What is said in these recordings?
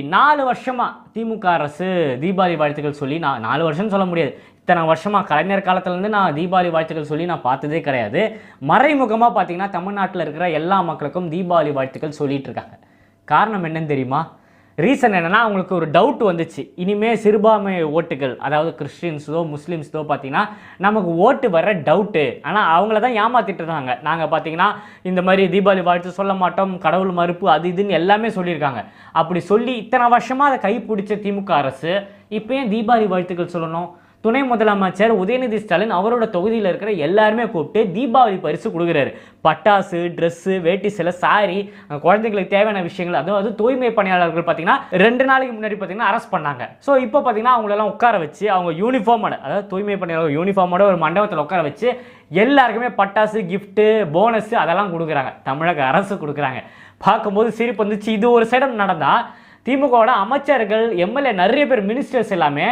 நாலு வருஷமாக திமுக அரசு தீபாவளி வாழ்த்துக்கள் சொல்லி நான் நாலு வருஷம்னு சொல்ல முடியாது. இத்தனை வருஷமாக கலைஞர் காலத்துலேருந்து நான் தீபாவளி வாழ்த்துக்கள் சொல்லி நான் பார்த்ததே கிடையாது. மறைமுகமாக பார்த்தீங்கன்னா தமிழ்நாட்டில் இருக்கிற எல்லா மக்களுக்கும் தீபாவளி வாழ்த்துக்கள் சொல்லிகிட்டு இருக்காங்க. காரணம் என்னன்னு தெரியுமா? ரீசன் என்னென்னா அவங்களுக்கு ஒரு டவுட் வந்துச்சு. இனிமேல் சிறுபான்மை ஓட்டுகள் அதாவது கிறிஸ்டின்ஸோ முஸ்லீம்ஸோ பார்த்தீங்கன்னா நமக்கு ஓட்டு வர டவுட்டு ஆனால் அவங்கள தான் ஏமாத்திட்டு இருந்தாங்க. நாங்கள் பார்த்தீங்கன்னா இந்த மாதிரி தீபாவளி வாழ்த்து சொல்ல மாட்டோம் கடவுள் மறுப்பு அது இதுன்னு எல்லாமே சொல்லியிருக்காங்க. அப்படி சொல்லி இத்தனை வருஷமாக அதை கைப்பிடிச்ச திமுக அரசு இப்போ ஏன் தீபாவளி வாழ்த்துக்கள் சொல்லணும். துணை முதலமைச்சர் உதயநிதி ஸ்டாலின் அவரோட தொகுதியில் இருக்கிற எல்லாருமே கூப்பிட்டு தீபாவளி பரிசு கொடுக்குறாரு. பட்டாசு ட்ரெஸ்ஸு வேட்டி சில சாரி குழந்தைங்களுக்கு தேவையான விஷயங்கள் அதாவது தூய்மை பணியாளர்கள் பார்த்தீங்கன்னா ரெண்டு நாளைக்கு முன்னாடி பார்த்தீங்கன்னா அரெஸ்ட் பண்ணாங்க. ஸோ இப்போ பார்த்தீங்கன்னா அவங்களெல்லாம் உட்கார வச்சு அவங்க யூனிஃபார்மோட அதாவது தூய்மை பணியாளர் யூனிஃபார்மோட ஒரு மண்டபத்தில் உட்கார வச்சு எல்லாருக்குமே பட்டாசு கிஃப்ட்டு போனஸ் அதெல்லாம் கொடுக்குறாங்க. தமிழக அரசு கொடுக்குறாங்க. பார்க்கும்போது சிரிப்பு வந்துச்சு. இது ஒரு சைடம் நடந்தால் திமுகவோட அமைச்சர்கள் எம்எல்ஏ நிறைய பேர் மினிஸ்டர்ஸ் எல்லாமே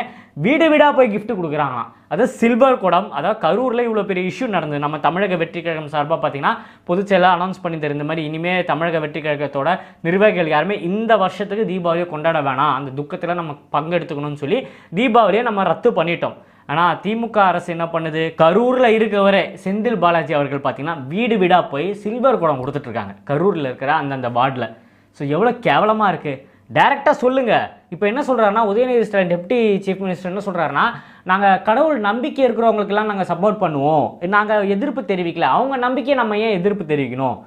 வீடு வீடாக போய் கிஃப்ட் கொடுக்குறாங்களாம். அதாவது சில்வர் குடம் அதாவது கரூரில் இவ்வளோ பெரிய இஷ்யூ நடந்தது. நம்ம தமிழக வெற்றி கழகம் சார்பாக பார்த்தீங்கன்னா பொதுச்செயலாக அனௌன்ஸ் பண்ணி தருந்த மாதிரி இனிமேல் தமிழக வெற்றி கழகத்தோட நிர்வாகிகள் யாருமே இந்த வருஷத்துக்கு தீபாவளியை கொண்டாட வேணாம். அந்த துக்கத்தில் நம்ம பங்கெடுத்துக்கணும்னு சொல்லி தீபாவளியை நம்ம ரத்து பண்ணிட்டோம். ஆனால் திமுக அரசு என்ன பண்ணுது? கரூரில் இருக்கிறவரே செந்தில் பாலாஜி அவர்கள் பார்த்தீங்கன்னா வீடு வீடாக போய் சில்வர் குடம் கொடுத்துட்ருக்காங்க கரூரில் இருக்கிற அந்தந்த வார்டில். ஸோ எவ்வளோ கேவலமாக இருக்குது டேரெக்டாக சொல்லுங்கள் இப்போ என்ன சொல்கிறாருன்னா Udhayanidhi Stalin deputy chief minister என்ன சொல்கிறாருன்னா நாங்கள் கடவுள் நம்பிக்கை இருக்கிறவங்களுக்கெல்லாம் நாங்கள் சப்போர்ட் பண்ணுவோம். நாங்கள் எதிர்ப்பு தெரிவிக்கல. அவங்க நம்பிக்கையை நம்ம ஏன் எதிர்ப்பு தெரிவிக்கணும்?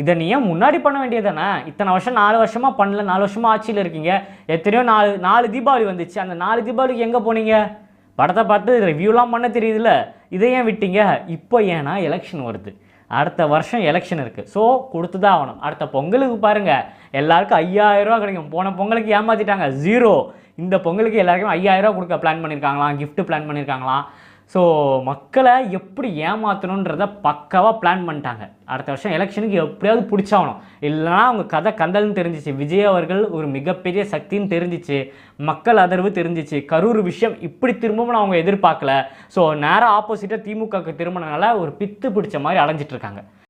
இதை நீ ஏன் முன்னாடி பண்ண வேண்டியதானே இத்தனை வருஷம் நாலு வருஷமாக பண்ணல நாலு வருஷமாக ஆட்சியில் இருக்கீங்க. எத்தனையோ நாலு நாலு தீபாவளி வந்துச்சு. அந்த நாலு தீபாவளிக்கு எங்கே போனீங்க? படத்தை பார்த்து ரிவ்யூலாம் பண்ண தெரியுதுல்ல. இதை ஏன் விட்டீங்க? இப்போ ஏன்னா எலெக்ஷன் வருது. அடுத்த வருஷம் எலெக்ஷன் இருக்குது ஸோ கொடுத்து தான் ஆகணும். அடுத்த பொங்கலுக்கு பாருங்கள் எல்லாருக்கும் ஐயாயிரம் ரூபா கிடைக்கும். போன பொங்கலுக்கு ஏமாற்றிட்டாங்க ஜீரோ இந்த பொங்கலுக்கு எல்லாருக்கும் ஐயாயிரம் ரூபா கொடுக்க பிளான் பண்ணியிருக்காங்களாம் கிஃப்ட்டு பிளான் பண்ணியிருக்காங்களாம் ஸோ மக்களை எப்படி ஏமாற்றணுன்றத பக்காவாக பிளான் பண்ணிட்டாங்க. அடுத்த வருஷம் எலெக்ஷனுக்கு எப்படியாவது பிடிச்சாகணும். இல்லைனா அவங்க கதை கந்தல்னு தெரிஞ்சிச்சு. விஜய் அவர்கள் ஒரு மிகப்பெரிய சக்தின்னு தெரிஞ்சிச்சு. மக்கள் அதர்வு தெரிஞ்சிச்சு. கரூர் விஷயம் இப்படி திரும்பவும் அவங்க எதிர்பார்க்கல. ஸோ நேராக ஆப்போசிட்டாக திமுகவுக்கு திரும்பினால ஒரு பித்து பிடிச்ச மாதிரி அலைஞ்சிட்டு இருக்காங்க.